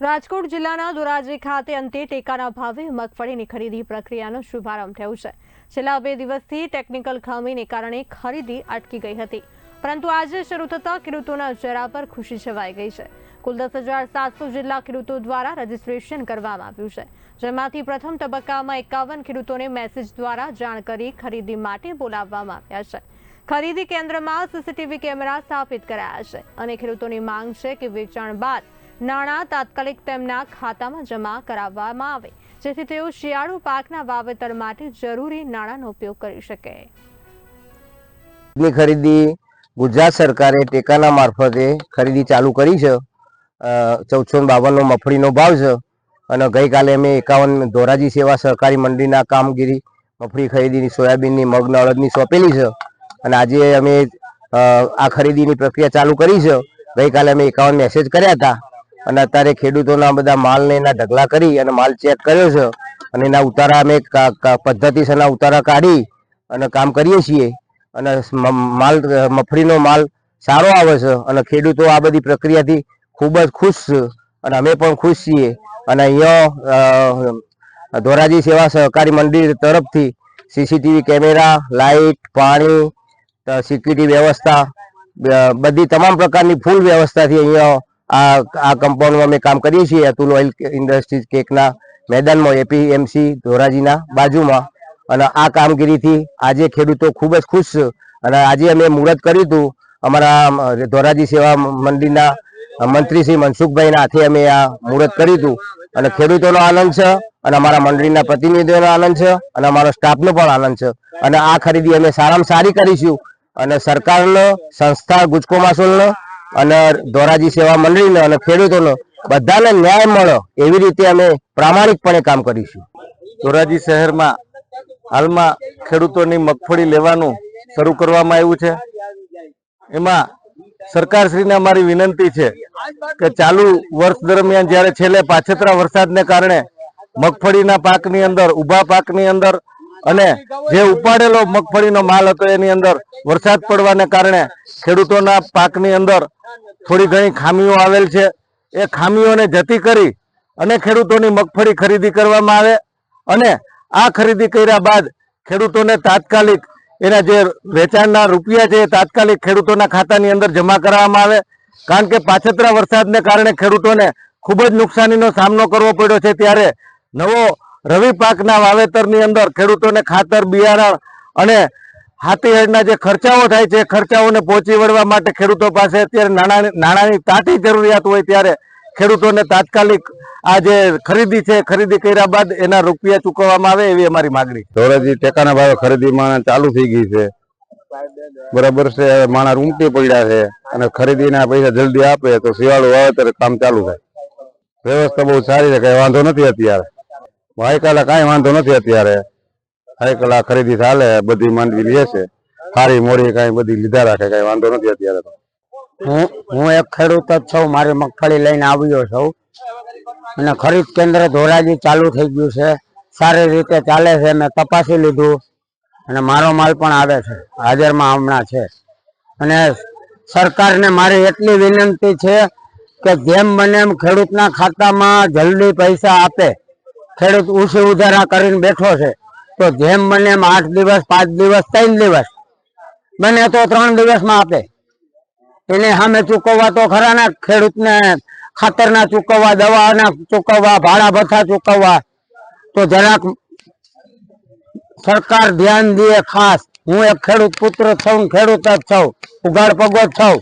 રાજકોટ જિલ્લાના ધોરાજી ખાતે અંતે ટેકાના ભાવે મગફળીની ખરીદી પ્રક્રિયાનો શુભારંભ થયો છે. છેલ્લા બે દિવસથી ટેકનિકલ ખામીને કારણે ખરીદી અટકી ગઈ હતી. પરંતુ આજે શરૂ થતાં ખેડૂતોના ચહેરા પર ખુશી છવાઈ ગઈ છે. કુલ દસ હજાર સાતસો જેટલા ખેડૂતો દ્વારા રજીસ્ટ્રેશન કરવામાં આવ્યું છે. જેમાંથી પ્રથમ તબક્કામાં એકાવન ખેડૂતોને મેસેજ દ્વારા જાણ કરી ખરીદી માટે બોલાવવામાં આવ્યા છે. ખરીદી કેન્દ્રમાં સીસીટીવી કેમેરા સ્થાપિત કરાયા છે અને ખેડૂતોની માંગ છે કે વેચાણ બાદ નાણાં તાત્કાલિક તેમના ખાતામાં જમા કરાવવામાં આવે, જેથી તેઓ શિયાળુ પાકના વાવેતર માટે જરૂરી નાણાંનો ઉપયોગ કરી શકે. ની ખરીદી ગુજરાત સરકારે ટેકાના મારફતે ખરીદી ચાલુ કરી છે ચૌદસો બાવનનો મફળીનો ભાવ છે અને ગઈકાલે અમે એકાવન ધોરાજી સેવા સહકારી મંડળીના કામગીરી મફળી ખરીદીની સોયાબીનની મગ અડદની સોંપેલી છે અને આજે અમે આ ખરીદીની પ્રક્રિયા ચાલુ કરી છે. ગઈકાલે અમે એકાવન મેસેજ કર્યા હતા અને અત્યારે ખેડૂતોના બધા માલને એના ઢગલા કરી અને માલ ચેક કર્યો છે અને એના ઉતારા અમે પદ્ધતિસરના ઉતારા કાઢી અને કામ કરીએ છીએ. અને માલ, મફળીનો માલ સારો આવે છે અને ખેડૂતો આ બધી પ્રક્રિયાથી ખૂબ જ ખુશ છે અને અમે પણ ખુશ છીએ. અને અહીંયા ધોરાજી સેવા સહકારી મંડળ તરફથી સીસીટીવી કેમેરા લાઇટ પાણી સિક્યુરિટી વ્યવસ્થા બધી તમામ પ્રકારની ફૂલ વ્યવસ્થાથી અહીંયા આ આ કમ્પાઉન્ડમાં અમે કામ કરીએ છીએ, અતુલ ઓઇલ ઇન્ડસ્ટ્રીઝ કેકના મેદાનમાં એપીએમસી ધોરાજીના બાજુમાં. અને આ કામગીરીથી આજે ખેડૂતો ખૂબ જ ખુશ છે. અને આજે અમે મુહૂર્ત કર્યું હતું, અમારા ધોરાજી સેવા મંડળીના મંત્રી શ્રી મનસુખભાઈના હાથે અમે આ મુહૂર્ત કર્યું હતું. અને ખેડૂતોનો આનંદ છે, અને અમારા મંડળીના પ્રતિનિધિઓનો આનંદ છે, અને અમારા સ્ટાફનો પણ આનંદ છે. અને આ ખરીદી અમે સારામાં સારી કરીશું. અને સરકારનો, સંસ્થા ગુજકો માસોલનો અને ધોરાજી સેવા મંડળીનો અને ખેડૂતોનો બધાને ન્યાય મળે એવી રીતે અમે પ્રામાણિકપણે કામ કરીશું. ધોરાજી શહેરમાં હાલમાં ખેડૂતોની મગફળી લેવાનું શરૂ કરવામાં આવ્યું છે. એમાં સરકારશ્રીને અમારી વિનંતી છે કે ચાલુ વર્ષ દરમિયાન જ્યારે છેલ્લે પાછતરા વરસાદને કારણે મગફળીના પાકની અંદર, ઊભા પાકની અંદર અને જે ઉપાડેલો મગફળીનો માલ હતો એની અંદર વરસાદ પડવાને કારણે ખેડૂતોના પાકની અંદર થોડી ઘણી ખામીઓ આવેલ છે. એ ખામીઓને જતી કરી અને ખેડૂતોની મગફળી ખરીદી કરવામાં આવે અને આ ખરીદી કર્યા બાદ ખેડૂતોને તાત્કાલિક એના જે વેચાણના રૂપિયા છે એ તાત્કાલિક ખેડૂતોના ખાતાની અંદર જમા કરાવવામાં આવે. કારણ કે પાછતરા વરસાદને કારણે ખેડૂતોને ખૂબ જ નુકસાનીનો સામનો કરવો પડ્યો છે. ત્યારે નવો રવિ પાકના વાવેતરની અંદર ખેડૂતોને ખાતર, બિયારણ અને હાથીહેડના જે ખર્ચાઓ થાય છે ખર્ચાઓને પહોંચી વળવા માટે ખેડૂતો પાસે અત્યારે નાણા, નાણાંની તાતી જરૂરિયાત હોય ત્યારે ખેડૂતોને તાત્કાલિક આ જે ખરીદી છે, ખરીદી કર્યા બાદ એના રૂપિયા ચૂકવવામાં આવે એવી અમારી માગણી. ધોરાજી ટેકાના ભાવે ખરીદી માણા ચાલુ થઈ ગઈ છે. બરાબર છે માણસ માણા ઉમટી પડ્યા છે અને ખરીદીના પૈસા જલ્દી આપે તો શિયાળુ વાવેતર કામ ચાલુ થાય. વ્યવસ્થા બહુ સારી છે, કઈ વાંધો નથી અત્યારે. વાયકાલા કાંઈ વાંધો નથી અત્યારે. વાયકાલા ખરીદી ચાલે, બધી માંડવી લે છે. સારી મોડી કાંઈ બધી લીધા રાખે, કઈ વાંધો નથી અત્યારે તો. હું હું એક ખેડૂત જ છું, મારી મગફળી લઈને આવ્યો છું. અને ખરીદ કેન્દ્ર ધોરાજી ચાલુ થઈ ગયું છે. સારી રીતે ચાલે છે, મેં તપાસી લીધું. અને મારો માલ પણ આવે છે, હાજરમાં હમણાં છે. અને સરકારને મારી એટલી વિનંતી છે કે જેમ બને એમ ખેડૂતના ખાતામાં જલ્દી પૈસા આપે. ખેડૂત ઉછી ઉધારા કરીને બેઠો છે. તો જેમ બને એમ આઠ દિવસ, પાંચ દિવસ, ત્રણ દિવસ. બને તો ત્રણ દિવસમાં આપે. એને સામે ચૂકવવા તો ખરા ને, ખેડૂતને ખાતરના ચૂકવવા, દવાના ચૂકવવા, ભાડા ભથ્થા ચૂકવવા. તો જરાક સરકાર ધ્યાન દે ખાસ. હું એક ખેડૂત પુત્ર છું, ખેડૂત જ છું. ઉઘાડ પગો જ છું.